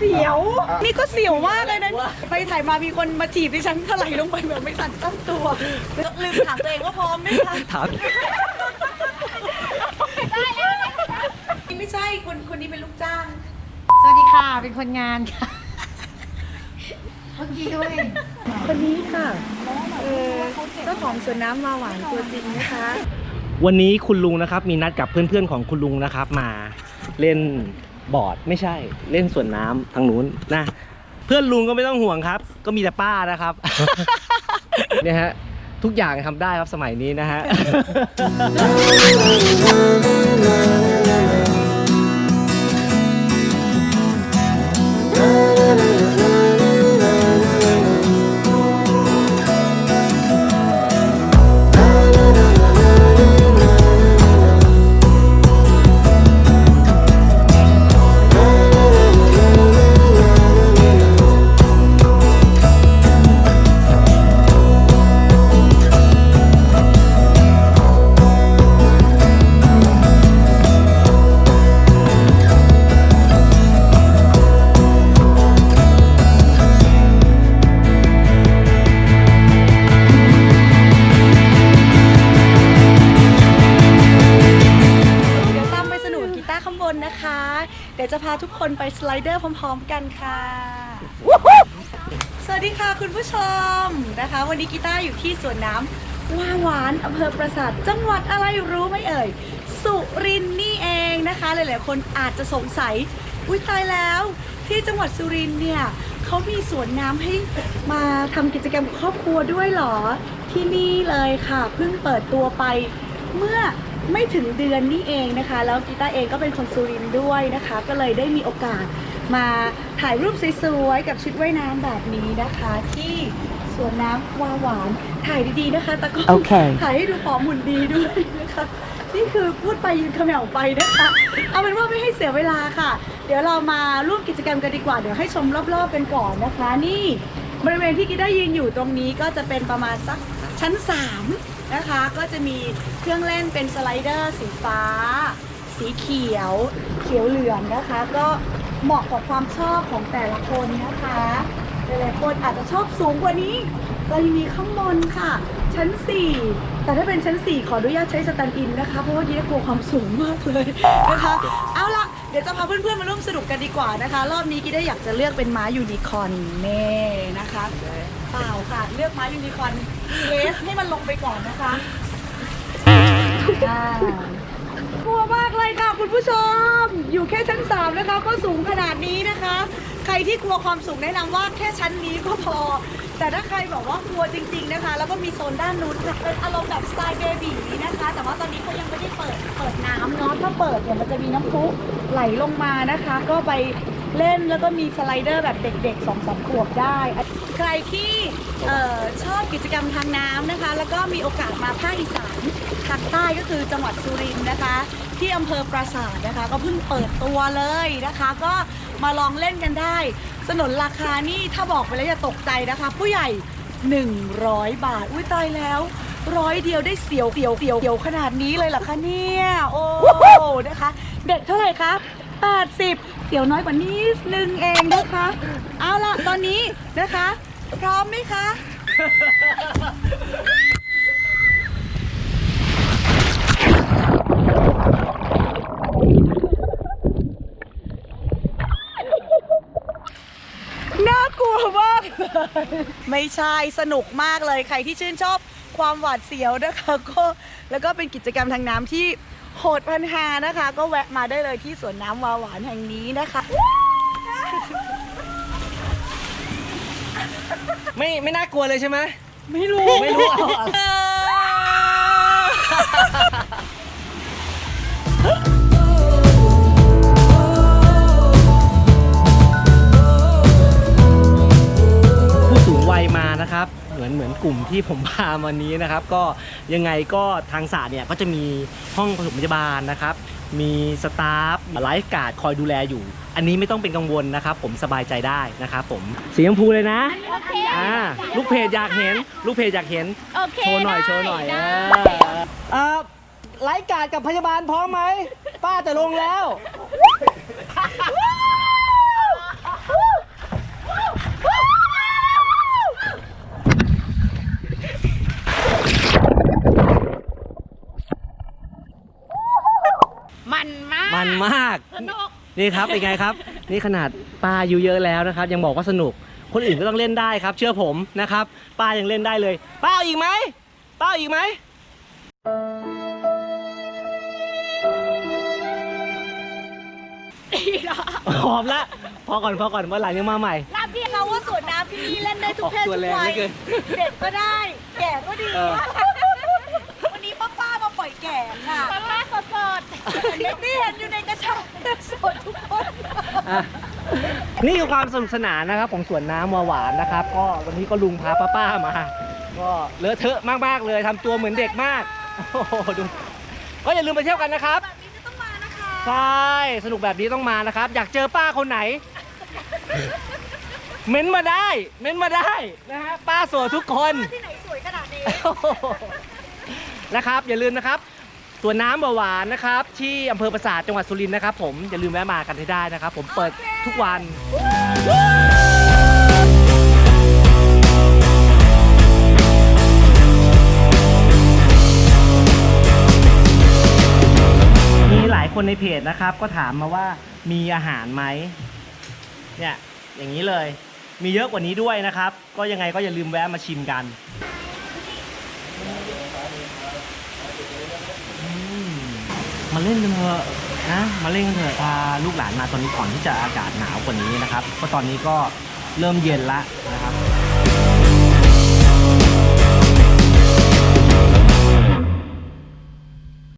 เสียว นี่ก็เสียวมากเลยนะ ไปถ่ายมามีคนมาจีบดิฉันถลายลงไปแบบไม่ทันตั้งตัว ลืมถามตัวเองว่าพร้อมไหมคะถามไม่ใช่คนคนนี้เป็นลูกจ้าง สวัสดีค่ะ เป็นคนงานค่ะเมื่อกี้ด้วย คนนี้ค่ะเออเจ้าของสวนน้ำมาหวานตัวจริงนะคะ วันนี้คุณลุงนะครับ มีนัดกับเพื่อนๆของคุณลุงนะครับ มาเล่น บอร์ดไม่ใช่เล่นสวนน้ำทางนู้นนะ เพื่อนลุงก็ไม่ต้องห่วงครับ ก็มีแต่ป้านะครับเนี่ยฮะทุกอย่างทำได้ครับสมัยนี้นะฮะ บนนะคะ เดี๋ยวจะพาทุกคนไปสไลเดอร์พร้อมๆกันค่ะ สวัสดีค่ะคุณผู้ชมนะคะ วันนี้กีตาร์อยู่ที่สวนน้ำว่าหวานอำเภอปราสาทจังหวัดอะไรรู้ไหมเอ่ย สุรินทร์นี่เองนะคะ หลายๆคนอาจจะสงสัย อุ้ยตายแล้ว ที่จังหวัดสุรินทร์เนี่ยเขามีสวนน้ำให้มาทำกิจกรรมกับครอบครัวด้วยเหรอ ที่นี่เลยค่ะ เพิ่งเปิดตัวไป เมื่อไม่ถึงเดือนนี่เองนะคะ แล้วกีตาร์เองก็เป็นคนสุรินทร์ด้วยนะคะ ก็เลยได้มีโอกาสมาถ่ายรูปสวยๆกับชุดว่ายน้ำแบบนี้นะคะ ที่สวนน้ำวาหวาน ถ่ายดีๆนะคะตะกล้องโอเคถ่ายให้ดูผอมหุ่นดีด้วยนะคะ นี่คือพูดไปยืนเขมวไปนะคะ เอาเป็นว่าไม่ให้เสียเวลาค่ะ เดี๋ยวเรามาร่วมกิจกรรมกันดีกว่า เดี๋ยวให้ชมรอบๆกันก่อนนะคะ นี่บริเวณที่กีได้ยืนอยู่ตรงนี้ก็จะเป็นประมาณสัก ชั้น 3 นะคะ ก็จะมีเครื่องเล่นเป็นสไลเดอร์สีฟ้า สีเขียว เขียวเหลืองนะคะ ก็เหมาะกับความชอบของแต่ละคนนะคะหลายๆคนอาจจะชอบสูงกว่านี้ เรายังมีข้างบนค่ะ ชั้น 4 แต่ถ้าเป็นชั้น 4 ขออนุญาตใช้สแตนด์อินนะคะ เพราะว่ากีได้กลัวความสูงมากเลยนะคะ เอาล่ะ เดี๋ยวจะพาเพื่อนๆมาร่วมสนุกกันดีกว่านะคะ รอบนี้กีได้อยากจะเลือกเป็นม้ายูนิคอร์นเน่นะคะเปล่าค่ะเลือกม้ายูนิคอร์นเทสให้มันลงไปก่อนนะคะกลัวมากเลยค่ะคุณผู้ชม อยู่แค่ชั้น3นะคะก็สูงขนาดนี้นะคะ ใครที่กลัวความสูงแนะนำว่าแค่ชั้นนี้ก็พอ แต่ถ้าใครบอกว่ากลัวจริง ๆนะคะ แล้วก็มีโซนด้านนู้นเป็นอารมณ์แบบสไตล์เบบีนะคะ แต่ว่าตอนนี้เขายังไม่ได้เปิดเปิดน้ำเนาะถ้าเปิดเนี่ยมันจะมีน้ำพุ ไหลลงมานะคะ ก็ไปเล่นแล้วก็มีสไลเดอร์แบบเด็กๆสองสามขวบได้ ใครที่ออชอบกิจกรรมทางน้ำนะคะ แล้วก็มีโอกาสมาภาคอีสานภาคใต้ก็คือจังหวัดสุรินทร์นะคะ ที่อำเภอปราสาทนะคะ ก็เพิ่งเปิดตัวเลยนะคะ ก็มาลองเล่นกันได้ สนนราคานี่ถ้าบอกไปแล้วอย่าตกใจนะคะ ผู้ใหญ่ 100 บาท อุ้ยตายแล้ว ร้อยเดียวได้เสียวเสียวเสียวเสียวขนาดนี้เลยเหรอคะเนี่ย โอ้นะคะ เด็กเท่าไหร่คะ80 เสียวน้อยกว่านี้นึงเองนะคะ เอาล่ะตอนนี้นะคะ พร้อมไหมคะน่ากลัวมากเลยไม่ใช่สนุกมากเลยใครที่ชื่นชอบ ความหวาดเสียวนะคะก็แล้วก็เป็นกิจกรรมทางน้ำที่โหดพันหานะคะ ก็แวะมาได้เลยที่สวนน้ำวาหวานแห่งนี้นะคะ ไม่ไม่น่ากลัวเลยใช่ไหมไม่รู้ไม่รู้เอา อนเหมือนกลุ่มที่ผมพามาวันนี้นะครับ ก็ยังไงก็ทางศาสตร์เนี่ยก็จะมีห้องปฐมพยาบาลนะครับ มีสตาฟไลฟ์การ์ดคอยดูแลอยู่ อันนี้ไม่ต้องเป็นกังวลนะครับ ผมสบายใจได้นะครับผมสีชมพูเลยนะอ่าลูกเพจอยากเห็น ลูกเพจอยากเห็นโอเคโชว์หน่อยได้โชว์หน่อยได้เออเอ่อไลฟ์การ์ดกับพยาบาลพร้อมไหมป้าจะลงแล้วว มันมาก สนุกนี่ครับเป็นไงครับ นี่ขนาดป้าอายุเยอะแล้วนะครับ ยังบอกว่าสนุก คนอื่นก็ต้องเล่นได้ครับ เชื่อผมนะครับ ป้ายังเล่นได้เลยป้าเอาอีกไหมป้าเอาอีกไหมหอมละพอก่อนพอก่อนวันหลังยังมาใหม่น้ำพี่เราว่าสวนน้ำที่นี่เล่นได้ทุกเพศตัวทุแรกงวัเหยลือเกิน เด็กก็ได้ แก่ก็ดี เออ วันนี้ป้าป้าๆมาปล่อยแก่ค่ะ ปลาปลาสดส ดนี่เห็นอยู่ในกระชังสดทุกคนอะนี่คือความสนุกสนานนะครับของสวนน้ำวาหวานนะครับ ก็วันนี้ก็ลุงพาป้าๆมา ก็เลอะเทอะมากๆเลยทำตัวเหมือนเด็กมากโอ้โหดูก็อย่าลืมไปเที่ยวกันนะครับ แบบนี้จะต้องมานะคะใช่ สนุกแบบนี้ต้องมานะครับ อยากเจอป้าคนไหน เม้นมาได้ เม้นมาได้นะฮะป้าโสวยทุกคน ที่ไหนสวยขนาดนี้ นะครับ อย่าลืมนะครับ สวนน้ำหวานๆนะครับ ที่อำเภอปราสาทจังหวัดสุรินทร์นะครับผมอย่าลืมแวะมากันให้ได้นะครับ ผมเปิดทุกวันมีหลายคนในเพจนะครับ ก็ถามมาว่ามีอาหารไหมเนี่ยอย่างนี้เลย มีเยอะกว่านี้ด้วยนะครับ ก็ยังไงก็อย่าลืมแวะมาชิมกันอืม มาเล่นกันเถอะนะมาเล่นกันเถอะพาลูกหลานมาตอนนี้ก่อนที่จะอากาศหนาวกว่านี้นะครับเพราะตอนนี้ก็เริ่มเย็นละนะครับ